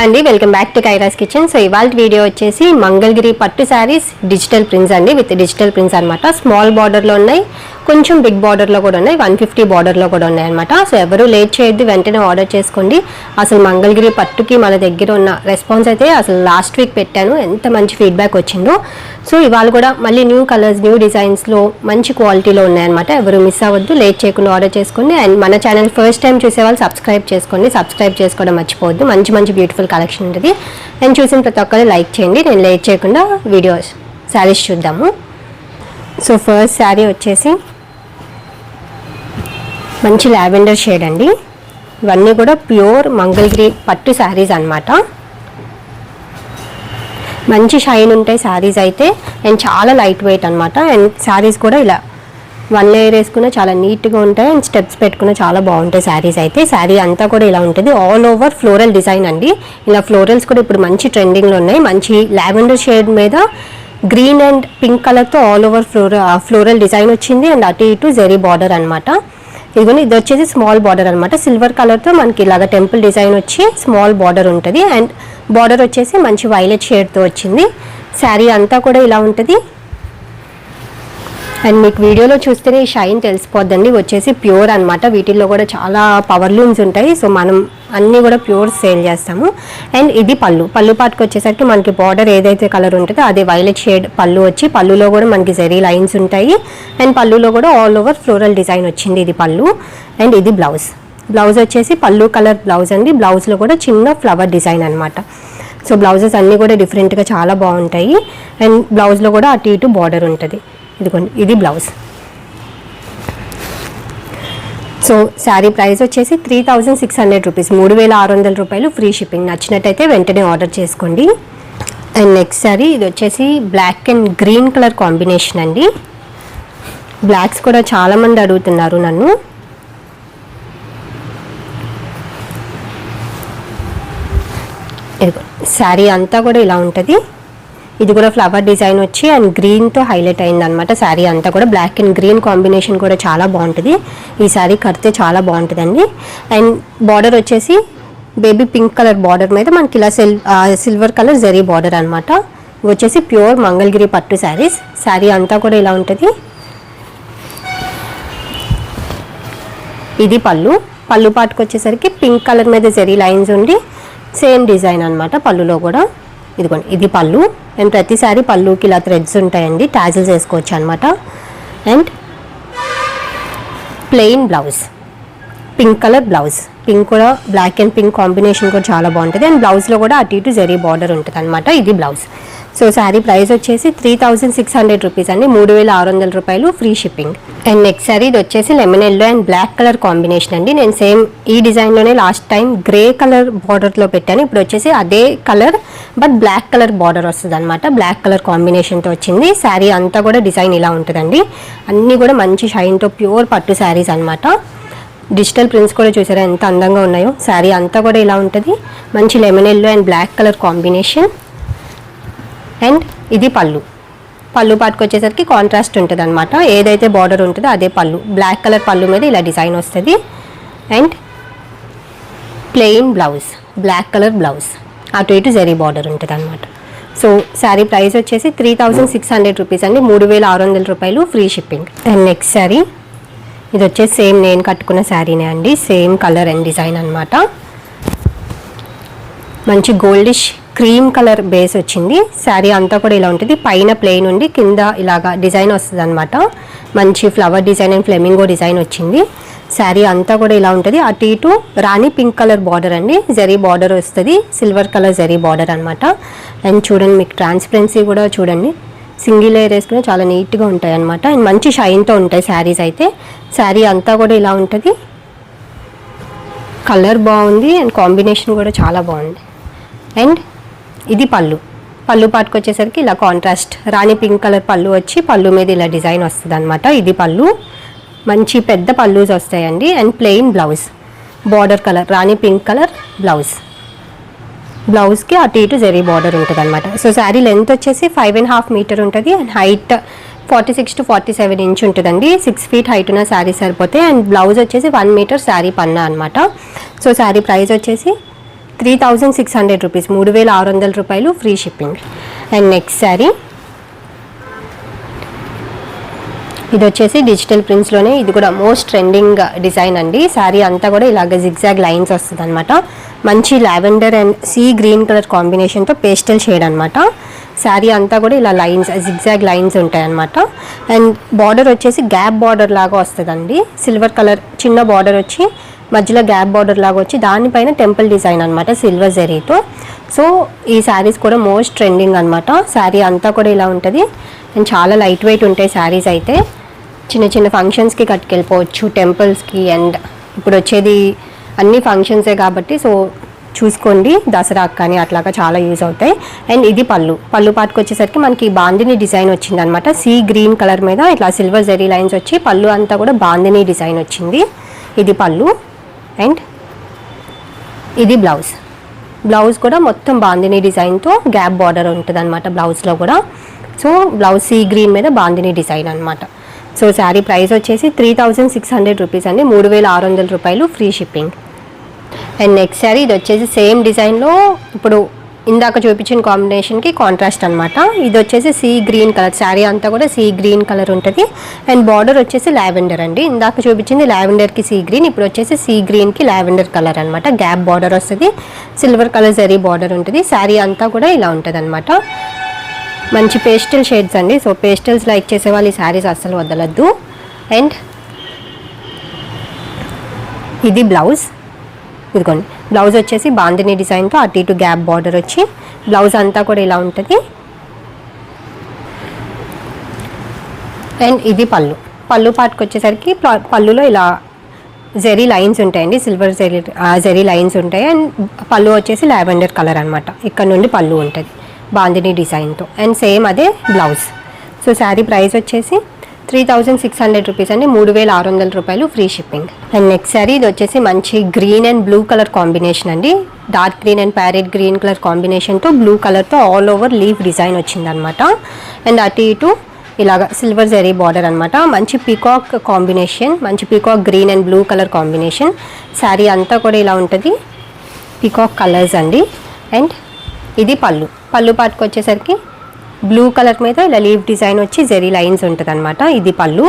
అండి welcome back to Kyra's kitchen. So ఇవాళ video వచ్చేసి మంగళగిరి పట్టు శారీస్ డిజిటల్ ప్రింట్స్ అండి విత్ డిజిటల్ ప్రింట్స్ అనమాట స్మాల్ బార్డర్లో ఉన్నాయి. కొంచెం బిగ్ బార్డర్లో కూడా ఉన్నాయి. వన్ ఫిఫ్టీ బార్డర్లో కూడా ఉన్నాయి అనమాట సో ఎవరు లేట్ చేయొద్దు వెంటనే ఆర్డర్ చేసుకోండి. అసలు మంగళగిరి పట్టుకి మన దగ్గర ఉన్న రెస్పాన్స్ అయితే అసలు లాస్ట్ వీక్ పెట్టాను. ఎంత మంచి ఫీడ్బ్యాక్ వచ్చిందో. సో ఇవాళ కూడా మళ్ళీ న్యూ కలర్స్ న్యూ డిజైన్స్లో మంచి క్వాలిటీలో ఉన్నాయన్నమాట ఎవరు మిస్ అవ్వద్దు లేట్ చేయకుండా ఆర్డర్ చేసుకోండి. అండ్ మన ఛానల్ ఫస్ట్ టైం చూసే వాళ్ళు సబ్స్క్రైబ్ చేసుకోండి. సబ్స్క్రైబ్ చేసుకోవడం మర్చిపోవద్దు. మంచి మంచి బ్యూటిఫుల్ కలెక్షన్ ఉంటుంది. నేను చూసిన ప్రతి ఒక్కరు లైక్ చేయండి. నేను లేట్ చేయకుండా వీడియోస్ శారీస్ చూద్దాము. సో ఫస్ట్ శారీ వచ్చేసి మంచి లావెండర్ షేడ్ అండి. ఇవన్నీ కూడా ప్యూర్ మంగళగిరి పట్టు శారీస్ అన్నమాట. మంచి షైన్ ఉంటాయి శారీస్ అయితే. అండ్ చాలా లైట్ వెయిట్ అనమాట అండ్ శారీస్ కూడా ఇలా వన్ లేయర్ వేసుకున్న చాలా నీట్గా ఉంటాయి. అండ్ స్టెప్స్ పెట్టుకున్న చాలా బాగుంటాయి శారీస్ అయితే. శారీ అంతా కూడా ఇలా ఉంటుంది. ఆల్ ఓవర్ ఫ్లోరల్ డిజైన్ అండి. ఇలా ఫ్లోరల్స్ కూడా ఇప్పుడు మంచి ట్రెండింగ్లో ఉన్నాయి. మంచి లావెండర్ షేడ్ మీద గ్రీన్ అండ్ పింక్ కలర్తో all over flora floral design వచ్చింది. అండ్ అటు ఇటు జెరీ బార్డర్ అనమాట ఇదిగోని ఇది వచ్చేసి స్మాల్ బార్డర్ అనమాట సిల్వర్ కలర్తో మనకి ఇలాగ టెంపుల్ డిజైన్ వచ్చి స్మాల్ బార్డర్ ఉంటుంది. అండ్ బార్డర్ వచ్చేసి మంచి వైలెట్ షేడ్తో వచ్చింది. శారీ అంతా కూడా ఇలా ఉంటుంది. అండ్ మీకు వీడియోలో చూస్తేనే ఈ షైన్ తెలిసిపోద్దండి. వచ్చేసి ప్యూర్ అనమాట వీటిల్లో కూడా చాలా పవర్ లూమ్స్ ఉంటాయి. సో మనం అన్నీ కూడా ప్యూర్ సేల్ చేస్తాము. అండ్ ఇది పళ్ళు. పళ్ళు పాటుకు వచ్చేసరికి మనకి బార్డర్ ఏదైతే కలర్ ఉంటుందో అదే వైలెట్ షేడ్ పళ్ళు వచ్చి పళ్ళులో కూడా మనకి జెరీ లైన్స్ ఉంటాయి. అండ్ పళ్ళులో కూడా ఆల్ ఓవర్ ఫ్లోరల్ డిజైన్ వచ్చింది ఇది పళ్ళు. అండ్ ఇది బ్లౌజ్. బ్లౌజ్ వచ్చేసి పళ్ళు కలర్ బ్లౌజ్ అండి. బ్లౌజ్లో కూడా చిన్న ఫ్లవర్ డిజైన్ అనమాట సో బ్లౌజెస్ అన్నీ కూడా డిఫరెంట్గా చాలా బాగుంటాయి. అండ్ బ్లౌజ్లో కూడా అటు ఇటు బార్డర్ ఉంటుంది. ఇదిగోండి ఇది బ్లౌజ్. సో శారీ ప్రైస్ వచ్చేసి three thousand six hundred rupees. మూడు వేల ఆరు వందల రూపాయలు ఫ్రీ షిప్పింగ్. నచ్చినట్టయితే వెంటనే ఆర్డర్ చేసుకోండి. అండ్ నెక్స్ట్ శారీ ఇది వచ్చేసి black and green colour combination అండి. బ్లాక్స్ కూడా చాలామంది అడుగుతున్నారు నన్ను. ఇదిగో శారీ అంతా కూడా ఇలా ఉంటుంది. ఇది కూడా ఫ్లవర్ డిజైన్ వచ్చి అండ్ గ్రీన్తో హైలైట్ అయింది అనమాట శారీ అంతా కూడా బ్లాక్ అండ్ గ్రీన్ కాంబినేషన్ కూడా చాలా బాగుంటుంది. ఈ శారీ కడితే చాలా బాగుంటుందండి. అండ్ బార్డర్ వచ్చేసి బేబీ పింక్ కలర్ బార్డర్ మీద మనకి ఇలా sil silver colour zari border అనమాట వచ్చేసి ప్యూర్ మంగళగిరి పట్టు శారీస్ శారీ అంతా కూడా ఇలా ఉంటుంది. ఇది పళ్ళు. పళ్ళు పాటుకు వచ్చేసరికి పింక్ కలర్ మీద జరీ లైన్స్ ఉండి సేమ్ డిజైన్ అనమాట పళ్ళులో కూడా. ఇదిగోండి ఇది పళ్ళు. అండ్ ప్రతిసారి పళ్ళుకి ఇలా థ్రెడ్స్ ఉంటాయండి. టాజిల్స్ వేసుకోవచ్చు అనమాట and plain blouse pink colour blouse pink కూడా బ్లాక్ అండ్ పింక్ కాంబినేషన్ కూడా చాలా బాగుంటుంది. అండ్ బ్లౌజ్లో కూడా అటు ఇటు జరీ బార్డర్ ఉంటుంది అనమాట ఇది బ్లౌజ్ సో శారీ ప్రైస్ వచ్చేసి three thousand six hundred rupees అండి. మూడు వేల ఆరు వందల రూపాయలు free shipping. And next sari ఇది వచ్చేసి lemon yellow and black colour combination అండి. నేను సేమ్ ఈ డిజైన్లోనే లాస్ట్ టైం గ్రే కలర్ బార్డర్లో పెట్టాను. ఇప్పుడు వచ్చేసి అదే colour but black colour border వస్తుంది అనమాట బ్లాక్ కలర్ కాంబినేషన్తో వచ్చింది. శారీ అంతా కూడా డిజైన్ ఇలా ఉంటుందండి. అన్నీ కూడా మంచి షైన్తో ప్యూర్ పట్టు శారీస్ అనమాట డిజిటల్ ప్రింట్స్ కూడా చూసారా ఎంత అందంగా ఉన్నాయో. శారీ అంతా కూడా ఇలా ఉంటుంది. మంచి lemon yellow and black colour combination and ఇది పళ్ళు. పళ్ళు పాటుకు వచ్చేసరికి కాంట్రాస్ట్ ఉంటుంది అనమాట ఏదైతే బార్డర్ ఉంటుందో అదే పళ్ళు. బ్లాక్ కలర్ పళ్ళు మీద ఇలా డిజైన్ వస్తుంది. And plain blouse black colour blouse అటు ఇటు జరీ బార్డర్ ఉంటుంది అనమాట సో శారీ ప్రైస్ వచ్చేసి three thousand six hundred rupees అండి. మూడు వేల ఆరు వందల రూపాయలు free shipping and next sari ఇది వచ్చేసి సేమ్ నేను కట్టుకున్న శారీనే అండి. సేమ్ కలర్ అండ్ డిజైన్ అనమాట మంచి గోల్డిష్ క్రీమ్ కలర్ బేస్ వచ్చింది. శారీ అంతా కూడా ఇలా ఉంటుంది. పైన ప్లెయిన్ ఉండి కింద ఇలాగా డిజైన్ వస్తుంది అనమాట మంచి flower design and flamingo design వచ్చింది. శారీ అంతా కూడా ఇలా ఉంటుంది. అటు ఇటు రాణి పింక్ కలర్ బార్డర్ అండి. జరీ బార్డర్ వస్తుంది. సిల్వర్ కలర్ జరీ బార్డర్ అనమాట అండ్ చూడండి మీకు ట్రాన్స్పరెన్సీ కూడా చూడండి. సింగిల్ లేయర్ వేసుకుని చాలా నీట్గా ఉంటాయి అనమాట అండ్ మంచి షైన్తో ఉంటాయి శారీస్ అయితే. శారీ అంతా కూడా ఇలా ఉంటుంది. కలర్ బాగుంది. అండ్ కాంబినేషన్ కూడా చాలా బాగుంది. అండ్ ఇది పళ్ళు. పళ్ళు పాటుకు వచ్చేసరికి ఇలా కాంట్రాస్ట్ రాణి పింక్ కలర్ పళ్ళు వచ్చి పళ్ళు మీద ఇలా డిజైన్ వస్తుంది అనమాట ఇది పళ్ళు. మంచి పెద్ద పళ్ళుస్ వస్తాయండి. And plain blouse border colour rani pink colour blouse బ్లౌజ్కి అటు ఇటు జరీ బార్డర్ ఉంటుంది అనమాట సో శారీ లెంత్ వచ్చేసి ఫైవ్ అండ్ హాఫ్ మీటర్ ఉంటుంది. And height forty six to forty seven inch ఉంటుందండి. సిక్స్ ఫీట్ హైట్ ఉన్న శారీ సరిపోతే అండ్ బ్లౌజ్ వచ్చేసి వన్ మీటర్ శారీ పన్నా అనమాట సో శారీ ప్రైస్ వచ్చేసి three thousand six hundred rupees మూడు వేల ఆరు వందల రూపాయలు free shipping and next sari ఇది వచ్చేసి డిజిటల్ ప్రింట్స్లోనే ఇది కూడా మోస్ట్ ట్రెండింగ్ డిజైన్ అండి. శారీ అంతా కూడా ఇలాగ జిగ్జాగ్ లైన్స్ వస్తుంది అనమాట మంచి lavender and sea green colour కాంబినేషన్తో పేస్టల్ షేడ్ అనమాట శారీ అంతా కూడా ఇలా లైన్స్ జిగ్జాగ్ లైన్స్ ఉంటాయన్నమాట. అండ్ బార్డర్ వచ్చేసి గ్యాప్ బార్డర్ లాగా వస్తుందండి. సిల్వర్ కలర్ చిన్న బార్డర్ వచ్చి మధ్యలో గ్యాప్ బార్డర్ లాగా వచ్చి దానిపైన టెంపుల్ డిజైన్ అనమాట సిల్వర్ జెరీతో సో ఈ శారీస్ కూడా మోస్ట్ ట్రెండింగ్ అనమాట శారీ అంతా కూడా ఇలా ఉంటుంది. అండ్ చాలా లైట్ వెయిట్ ఉంటాయి శారీస్ అయితే. చిన్న చిన్న ఫంక్షన్స్కి కట్టుకెళ్ళిపోవచ్చు టెంపుల్స్కి అండ్ ఇప్పుడు వచ్చేది అన్ని ఫంక్షన్సే కాబట్టి సో చూసుకోండి. దసరాకు కానీ అట్లాగా చాలా యూజ్ అవుతాయి. అండ్ ఇది పళ్ళు. పళ్ళు పాటుకు వచ్చేసరికి మనకి బాందిని డిజైన్ వచ్చింది అనమాట సీ గ్రీన్ కలర్ మీద ఇట్లా సిల్వర్ జెరీ లైన్స్ వచ్చి పళ్ళు అంతా కూడా బాందిని డిజైన్ వచ్చింది. ఇది పళ్ళు. అండ్ ఇది బ్లౌజ్. బ్లౌజ్ కూడా మొత్తం బాందిని డిజైన్తో గ్యాప్ బార్డర్ ఉంటుంది అనమాట బ్లౌజ్లో కూడా. సో బ్లౌజ్ సీ గ్రీన్ మీద బాందిని డిజైన్ అనమాట సో శారీ ప్రైస్ వచ్చేసి three thousand six hundred rupees అండి. మూడు వేల ఆరు వందల రూపాయలు free shipping. And next sari ఇది వచ్చేసి సేమ్ డిజైన్లో ఇప్పుడు ఇందాక చూపించిన కాంబినేషన్కి కాంట్రాస్ట్ అనమాట ఇది వచ్చేసి సీ గ్రీన్ కలర్ శారీ అంతా కూడా సీ గ్రీన్ కలర్ ఉంటుంది. అండ్ బార్డర్ వచ్చేసి లావెండర్ అండి. ఇందాక చూపించింది లావెండర్కి సీ గ్రీన్ ఇప్పుడు వచ్చేసి సీ గ్రీన్కి లావెండర్ కలర్ అనమాట గ్యాప్ బార్డర్ వస్తుంది. సిల్వర్ కలర్ జరీ బార్డర్ ఉంటుంది. శారీ అంతా కూడా ఇలా ఉంటుంది అనమాట మంచి పేస్టల్ షేడ్స్ అండి. సో పేస్టల్స్ లైక్ చేసే వాళ్ళు ఈ శారీస్ అస్సలు వదలద్దు. అండ్ ఇది బ్లౌజ్ ఇదిగోండి. బ్లౌజ్ వచ్చేసి బాందిని డిజైన్తో అటు ఇటు గ్యాప్ బార్డర్ వచ్చి బ్లౌజ్ అంతా కూడా ఇలా ఉంటుంది. అండ్ ఇది పళ్ళు. పళ్ళు పాటుకు వచ్చేసరికి ప- పళ్ళులో ఇలా జెరీ లైన్స్ ఉంటాయండి సిల్వర్ జెరీ జెరీ లైన్స్ ఉంటాయి. అండ్ పళ్ళు వచ్చేసి లావెండర్ కలర్ అనమాట ఇక్కడ నుండి పళ్ళు ఉంటుంది బాందిని డిజైన్తో. అండ్ సేమ్ అదే బ్లౌజ్. సో శారీ ప్రైస్ వచ్చేసి three thousand six hundred rupees అండి మూడు వేల ఆరు వందల రూపాయలు free shipping. And next sari ఇది వచ్చేసి మంచి green and blue colour combination అండి. Dark green and parrot green colour కాంబినేషన్తో బ్లూ కలర్తో ఆల్ ఓవర్ లీవ్ డిజైన్ వచ్చిందనమాట అండ్ అటు ఇటు ఇలాగ సిల్వర్ జెరీ బార్డర్ అనమాట మంచి పీకాక్ కాంబినేషన్ మంచి peacock green and blue colour combination sari అంతా కూడా ఇలా ఉంటుంది. పీకాక్ కలర్స్ అండి. అండ్ ఇది పళ్ళు. పళ్ళు పాటుకు వచ్చేసరికి బ్లూ కలర్ మీద ఇలా లీవ్ డిజైన్ వచ్చి జెరీ లైన్స్ ఉంటుంది అనమాట ఇది పళ్ళు.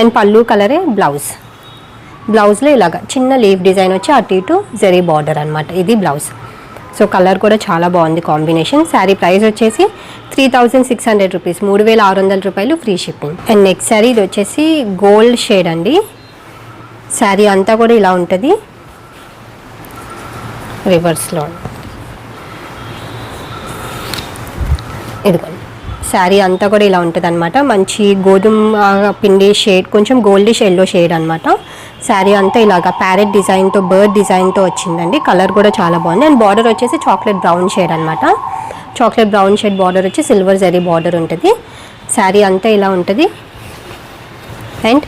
అండ్ పళ్ళు కలరే బ్లౌజ్. బ్లౌజ్లో ఇలాగ చిన్న లీవ్ డిజైన్ వచ్చి అటు ఇటు జెరీ బార్డర్ అనమాట ఇది బ్లౌజ్. సో కలర్ కూడా చాలా బాగుంది కాంబినేషన్. శారీ ప్రైస్ వచ్చేసి three thousand six hundred rupees. మూడు వేల ఆరు వందల రూపాయలు free shipping. And next sari ఇది వచ్చేసి గోల్డ్ షేడ్ అండి. శారీ అంతా కూడా ఇలా ఉంటుంది. రివర్స్లో. ఇదిగోండి. శారీ అంతా కూడా ఇలా ఉంటుంది అనమాట మంచి గోధుమ పిండి షేడ్ కొంచెం గోల్డిష్ ఎల్లో షేడ్ అనమాట శారీ అంతా ఇలాగా ప్యారెట్ డిజైన్తో బర్డ్ డిజైన్తో వచ్చిందండి. కలర్ కూడా చాలా బాగుంది. అండ్ బార్డర్ వచ్చేసి చాక్లెట్ బ్రౌన్ షేడ్ అనమాట చాక్లెట్ బ్రౌన్ షేడ్ బార్డర్ వచ్చి సిల్వర్ జరీ బార్డర్ ఉంటుంది. శారీ అంతా ఇలా ఉంటుంది. అండ్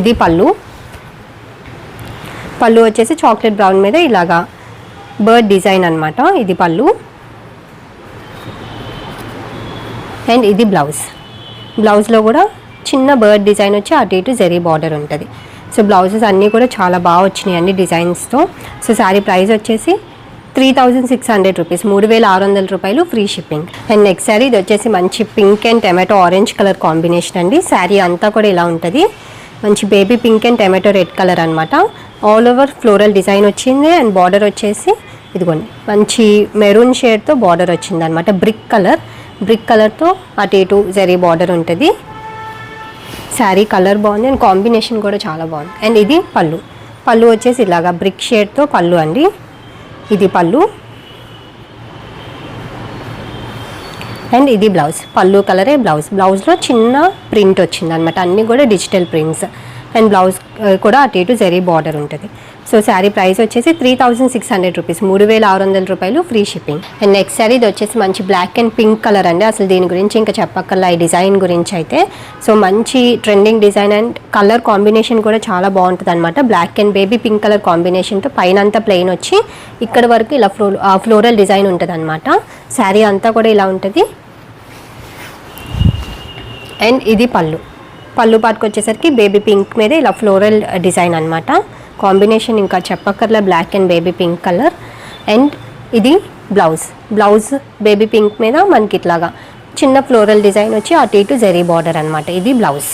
ఇది పళ్ళు. పళ్ళు వచ్చేసి చాక్లెట్ బ్రౌన్ మీద ఇలాగా బర్డ్ డిజైన్ అనమాట ఇది పళ్ళు. అండ్ ఇది బ్లౌజ్. బ్లౌజ్లో కూడా చిన్న బర్డ్ డిజైన్ వచ్చి అటు ఇటు జరీ బార్డర్ ఉంటుంది. సో బ్లౌజెస్ అన్నీ కూడా చాలా బాగా వచ్చినాయి అండి డిజైన్స్తో. సో శారీ ప్రైస్ వచ్చేసి three thousand six hundred rupees మూడు వేల ఆరు వందల రూపాయలు free shipping. And next sari ఇది వచ్చేసి మంచి pink and tomato orange colour combination అండి. శారీ అంతా కూడా ఇలా ఉంటుంది. మంచి baby pink and tomato red colour అనమాట ఆల్ ఓవర్ ఫ్లోరల్ డిజైన్ వచ్చింది అండ్ బార్డర్ వచ్చేసి ఇదిగోండి మంచి మెరూన్ షేడ్తో బార్డర్ వచ్చింది అనమాట బ్రిక్ కలర్. బ్రిక్ కలర్తో అటు ఇటు జరీ బార్డర్ ఉంటుంది. శారీ కలర్ బాగుంది అండ్ కాంబినేషన్ కూడా చాలా బాగుంది. అండ్ ఇది పళ్ళు. పళ్ళు వచ్చేసి ఇలాగా బ్రిక్ షేడ్తో పళ్ళు అండి. ఇది పళ్ళు. అండ్ ఇది బ్లౌజ్. పళ్ళు కలరే బ్లౌజ్. బ్లౌజ్లో చిన్న ప్రింట్ వచ్చింది అనమాట అన్నీ కూడా డిజిటల్ ప్రింట్స్. అండ్ బ్లౌజ్ కూడా అటు ఇటు జరీ బార్డర్ ఉంటుంది. సో శారీ ప్రైస్ వచ్చేసి three thousand six hundred rupees. మూడు వేల ఆరు వందల రూపాయలు free shipping. And next sari ఇది వచ్చేసి మంచి బ్లాక్ అండ్ పింక్ కలర్ అండి. అసలు దీని గురించి ఇంకా చెప్పక్కర్లా ఈ డిజైన్ గురించి అయితే. సో మంచి trending design and colour combination కూడా చాలా బాగుంటుంది అనమాట black and baby pink colour కాంబినేషన్తో పైన అంతా ప్లెయిన్ వచ్చి ఇక్కడ వరకు ఇలా ఫ్లో ఫ్లోరల్ డిజైన్ ఉంటుంది అనమాట శారీ అంతా కూడా ఇలా ఉంటుంది. అండ్ ఇది పళ్ళు. పళ్ళు పాటుకు వచ్చేసరికి బేబీ పింక్ మీద ఇలా ఫ్లోరల్ డిజైన్ అనమాట కాంబినేషన్ ఇంకా చెప్పక్కర్లే black and baby pink colour and ఇది బ్లౌజ్ బ్లౌజ్ బేబీ పింక్ మీద మనకి ఇట్లాగా చిన్న ఫ్లోరల్ డిజైన్ వచ్చి అటు ఇటు జరీ బార్డర్ అనమాట ఇది బ్లౌజ్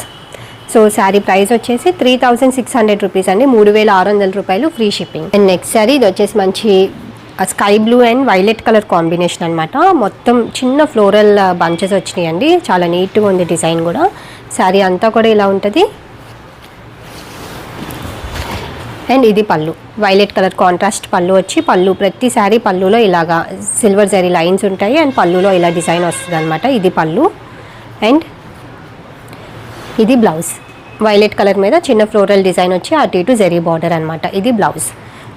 సో శారీ ప్రైస్ వచ్చేసి three thousand six hundred rupees అండి. మూడు వేల ఆరు వందల రూపాయలు free shipping and next sari ఇది వచ్చేసి మంచి sky blue and violet colour combination అనమాట మొత్తం చిన్న ఫ్లోరల్ బంచెస్ వచ్చినాయండి. చాలా నీట్గా ఉంది డిజైన్ కూడా. శారీ అంతా కూడా ఇలా ఉంటుంది. అండ్ ఇది పళ్ళు. వైలెట్ కలర్ కాంట్రాస్ట్ పళ్ళు వచ్చి పళ్ళు ప్రతి శారీ పళ్ళులో ఇలాగా సిల్వర్ జరీ లైన్స్ ఉంటాయి. అండ్ పళ్ళులో ఇలా డిజైన్ వస్తుంది అనమాట ఇది పళ్ళు. అండ్ ఇది బ్లౌజ్ వైలెట్ కలర్ మీద చిన్న ఫ్లోరల్ డిజైన్ వచ్చి అటు ఇటు జరీ బార్డర్ అనమాట ఇది బ్లౌజ్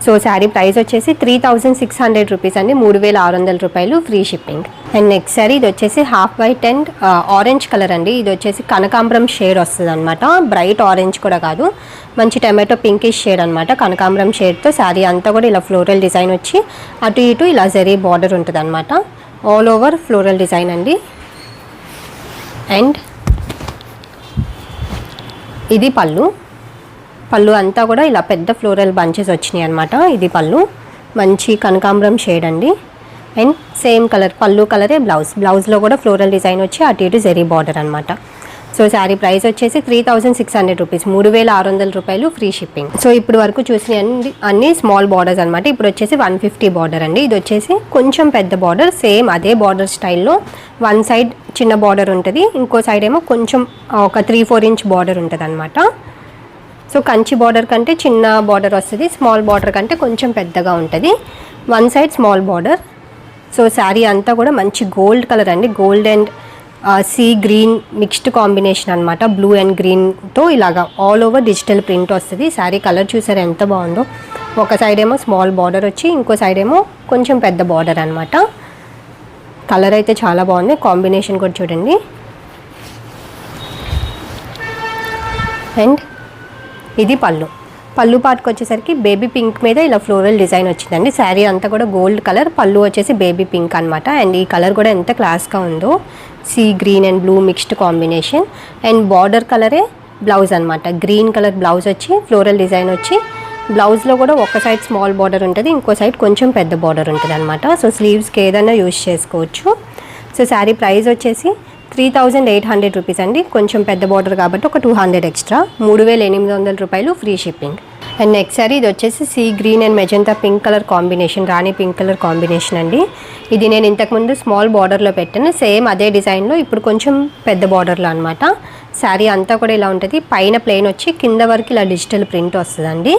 సో శారీ ప్రైస్ వచ్చేసి three thousand six hundred rupees అండి. మూడు వేల ఆరు వందల రూపాయలు free shipping. And next sari ఇది వచ్చేసి half white and orange colour అండి. ఇది వచ్చేసి కనకాంబరం షేడ్ వస్తుంది అనమాట బ్రైట్ ఆరెంజ్ కూడా కాదు. మంచి టమాటో పింకిష్ షేడ్ అనమాట కనకాంబరం షేడ్తో శారీ అంతా కూడా ఇలా ఫ్లోరల్ డిజైన్ వచ్చి అటు ఇటు ఇలా జరీ బార్డర్ ఉంటుంది అనమాట ఆల్ ఓవర్ ఫ్లోరల్ డిజైన్ అండి. అండ్ ఇది పళ్ళు. పళ్ళు అంతా కూడా ఇలా పెద్ద ఫ్లోరల్ బంచెస్ వచ్చినాయి అనమాట ఇది పళ్ళు. మంచి కనకాంబరం షేడ్ అండి. అండ్ సేమ్ కలర్ పళ్ళు కలరే బ్లౌజ్ బ్లౌజ్లో కూడా ఫ్లోరల్ డిజైన్ వచ్చి అటు ఇటు జెరీ బార్డర్ అనమాట సో శారీ ప్రైస్ వచ్చేసి three thousand six hundred rupees మూడు వేల ఆరు వందల రూపాయలు ఫ్రీ షిప్పింగ్ సో ఇప్పుడు వరకు చూసిన అన్ని అన్ని స్మాల్ బార్డర్స్ అనమాట ఇప్పుడు వచ్చేసి వన్ ఫిఫ్టీ బార్డర్ అండి. ఇది వచ్చేసి కొంచెం పెద్ద బార్డర్ సేమ్ అదే బార్డర్ స్టైల్లో వన్ సైడ్ చిన్న బార్డర్ ఉంటుంది. ఇంకో సైడ్ ఏమో కొంచెం ఒక త్రీ ఫోర్ ఇంచ్ బార్డర్ ఉంటుంది అనమాట సో కంచి బార్డర్ కంటే చిన్న బార్డర్ వస్తుంది స్మాల్ బార్డర్ కంటే కొంచెం పెద్దగా ఉంటుంది. One side small border so sari అంతా కూడా మంచి గోల్డ్ కలర్ అండి. Gold and sea green mixed combination అనమాట బ్లూ అండ్ గ్రీన్తో ఇలాగా ఆల్ ఓవర్ డిజిటల్ ప్రింట్ వస్తుంది. శారీ కలర్ చూసారు ఎంత బాగుందో. ఒక సైడ్ ఏమో స్మాల్ బార్డర్ వచ్చి ఇంకో సైడ్ ఏమో కొంచెం పెద్ద బార్డర్ అనమాట కలర్ అయితే చాలా బాగుంది. కాంబినేషన్ కూడా చూడండి. అండ్ ఇది పళ్ళు. పళ్ళు పార్ట్కి వచ్చేసరికి బేబీ పింక్ మీద ఇలా ఫ్లోరల్ డిజైన్ వచ్చిందండి. శారీ అంతా కూడా గోల్డ్ కలర్ పళ్ళు వచ్చేసి బేబీ పింక్ అనమాట అండ్ ఈ కలర్ కూడా ఎంత క్లాస్గా ఉందో sea green and blue mixed combination. And border కలరే బ్లౌజ్ అనమాట గ్రీన్ కలర్ బ్లౌజ్ వచ్చి ఫ్లోరల్ డిజైన్ వచ్చి బ్లౌజ్లో కూడా ఒక సైడ్ స్మాల్ బార్డర్ ఉంటుంది ఇంకో సైడ్ కొంచెం పెద్ద బార్డర్ ఉంటుంది అనమాట సో స్లీవ్స్కి ఏదైనా యూజ్ చేసుకోవచ్చు. సో శారీ ప్రైస్ వచ్చేసి three thousand eight hundred rupees అండి. కొంచెం పెద్ద బార్డర్ కాబట్టి ఒక టూ హండ్రెడ్ ఎక్స్ట్రా మూడు వేల ఎనిమిది వందల రూపాయలు free shipping and next sari ఇది వచ్చేసి sea green and magenta pink colour combination rani pink colour combination అండి. ఇది నేను ఇంతకుముందు స్మాల్ బార్డర్లో పెట్టాను. సేమ్ అదే డిజైన్లో ఇప్పుడు కొంచెం పెద్ద బార్డర్లో అనమాట శారీ అంతా కూడా ఇలా ఉంటుంది. పైన ప్లెయిన్ వచ్చి కింద వరకు ఇలా డిజిటల్ ప్రింట్ వస్తుందండి.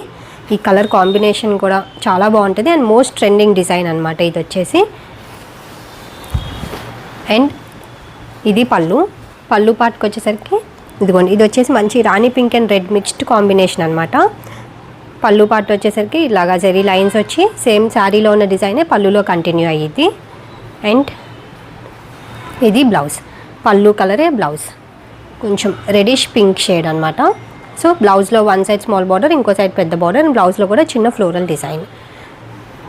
ఈ కలర్ కాంబినేషన్ కూడా చాలా బాగుంటుంది. అండ్ మోస్ట్ ట్రెండింగ్ డిజైన్ అనమాట ఇది వచ్చేసి. అండ్ ఇది పళ్ళు. పళ్ళు పాటుకు వచ్చేసరికి ఇదిగోండి ఇది వచ్చేసి మంచి rani pink and red mixed combination అనమాట పళ్ళు పాటు వచ్చేసరికి ఇలాగా జరీ లైన్స్ వచ్చి సేమ్ శారీలో ఉన్న డిజైనే పళ్ళులో కంటిన్యూ అయ్యింది అండ్ ఇది బ్లౌజ్. పళ్ళు కలరే బ్లౌజ్. కొంచెం రెడిష్ పింక్ షేడ్ అనమాట సో బ్లౌజ్లో వన్ సైడ్ స్మాల్ బార్డర్ ఇంకో సైడ్ పెద్ద బార్డర్ అండ్ బ్లౌజ్లో కూడా చిన్న ఫ్లోరల్ డిజైన్.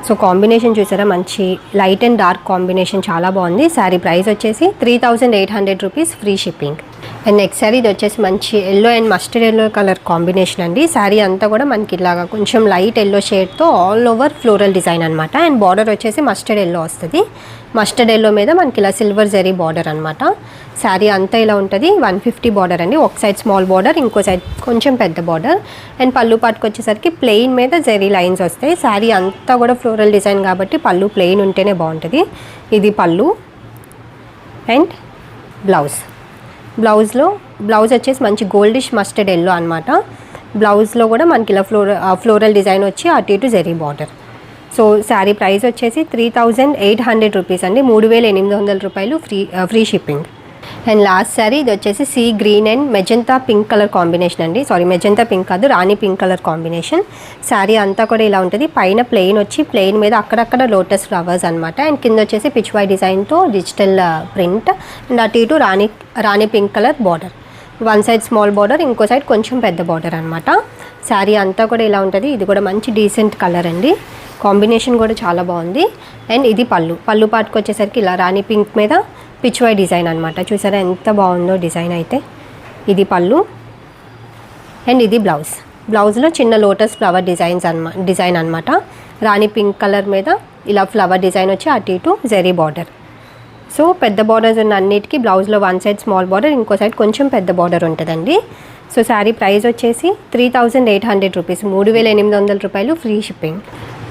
సో కాంబినేషన్ చూసారా మంచి లైట్ అండ్ డార్క్ కాంబినేషన్ చాలా బాగుంది. శారీ ప్రైస్ వచ్చేసి three thousand eight hundred rupees free shipping. And next sari ఇది వచ్చేసి మంచి yellow and mustard yellow colour combination అండి. శారీ అంతా కూడా మనకి ఇలాగా కొంచెం లైట్ ఎల్లో షేడ్తో ఆల్ ఓవర్ ఫ్లోరల్ డిజైన్ అనమాట అండ్ బార్డర్ వచ్చేసి మస్టర్డ్ ఎల్లో వస్తుంది. మస్టర్డ్ ఎల్లో మీద మనకి ఇలా సిల్వర్ జరీ బార్డర్ అనమాట శారీ అంతా ఇలా ఉంటుంది. వన్ ఫిఫ్టీ బార్డర్ అండి. ఒక సైడ్ స్మాల్ బార్డర్ ఇంకో సైడ్ కొంచెం పెద్ద బార్డర్ అండ్ పళ్ళు పాటుకు వచ్చేసరికి ప్లెయిన్ మీద జరీ లైన్స్ వస్తాయి. శారీ అంతా కూడా ఫ్లోరల్ డిజైన్ కాబట్టి పళ్ళు ప్లెయిన్ ఉంటేనే బాగుంటుంది. ఇది పళ్ళు. అండ్ బ్లౌజ్ బ్లౌజ్లో బ్లౌజ్ వచ్చేసి మంచి గోల్డిష్ మస్టర్డ్ ఎల్లో అనమాట బ్లౌజ్లో కూడా మనకి ఇలా ఫ్లోర ఫ్లోరల్ డిజైన్ వచ్చి అటు ఇటు zari border. So sari price వచ్చేసి three thousand eight hundred rupees అండి. మూడు వేల ఎనిమిది వందల రూపాయలు free free shipping. And last sari ఇది వచ్చేసి sea green and magenta pink colour combination అండి. సారీ మెజంతా పింక్ కాదు rani pink colour combination. Sari అంతా కూడా ఇలా ఉంటుంది. పైన ప్లెయిన్ వచ్చి ప్లెయిన్ మీద అక్కడక్కడ లోటస్ ఫ్లవర్స్ అనమాట అండ్ కింద వచ్చేసి పిచ్వాయ్ డిజైన్తో డిజిటల్ ప్రింట్. అండ్ అటు ఇటు rani rani pink colour border. One side small border ఇంకో సైడ్ కొంచెం పెద్ద బార్డర్ అనమాట శారీ అంతా కూడా ఇలా ఉంటుంది. ఇది కూడా మంచి డీసెంట్ కలర్ అండి. కాంబినేషన్ కూడా చాలా బాగుంది. అండ్ ఇది పళ్ళు. పళ్ళు పాటుకు వచ్చేసరికి ఇలా రాణి పింక్ మీద పిచ్వాయ్ డిజైన్ అనమాట చూసారా ఎంత బాగుందో డిజైన్ అయితే. ఇది పళ్ళు. అండ్ ఇది బ్లౌజ్. బ్లౌజ్లో చిన్న లోటస్ ఫ్లవర్ డిజైన్స్ అన్మా డిజైన్ అనమాట రాణి పింక్ కలర్ మీద ఇలా ఫ్లవర్ డిజైన్ వచ్చి అటు ఇటు జెరీ బార్డర్. సో పెద్ద బార్డర్స్ ఉన్న అన్నిటికీ బ్లౌజ్లో వన్ సైడ్ స్మాల్ బార్డర్ ఇంకో సైడ్ కొంచెం పెద్ద బార్డర్ ఉంటుందండి. సో శారీ ప్రైస్ వచ్చేసి three thousand eight hundred rupees. మూడు వేల ఎనిమిది వందల రూపాయలు ఫ్రీ షిప్పింగ్.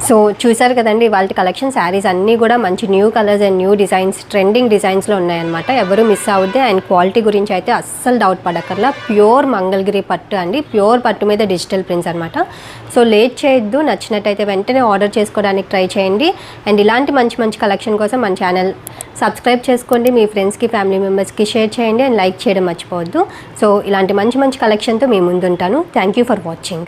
సో చూసారు కదండి వాళ్ళ కలెక్షన్ శారీస్ అన్నీ కూడా మంచి new colours and new designs trending డిజైన్స్లో ఉన్నాయన్నమాట. ఎవరు మిస్ అవుద్ది అండ్ క్వాలిటీ గురించి అయితే అస్సలు డౌట్ పడక్కర్లా. ప్యూర్ మంగళగిరి పట్టు అండి. ప్యూర్ పట్టు మీద డిజిటల్ ప్రింట్స్ అనమాట సో లేట్ చేయొద్దు నచ్చినట్టయితే వెంటనే ఆర్డర్ చేసుకోవడానికి ట్రై చేయండి. అండ్ ఇలాంటి మంచి మంచి కలెక్షన్ కోసం మన ఛానల్ సబ్స్క్రైబ్ చేసుకోండి. మీ ఫ్రెండ్స్కి ఫ్యామిలీ మెంబర్స్కి షేర్ చేయండి అండ్ లైక్ చేయడం మర్చిపోవద్దు. సో ఇలాంటి మంచి మంచి కలెక్షన్తో మీ ముందుంటాను. Thank you for watching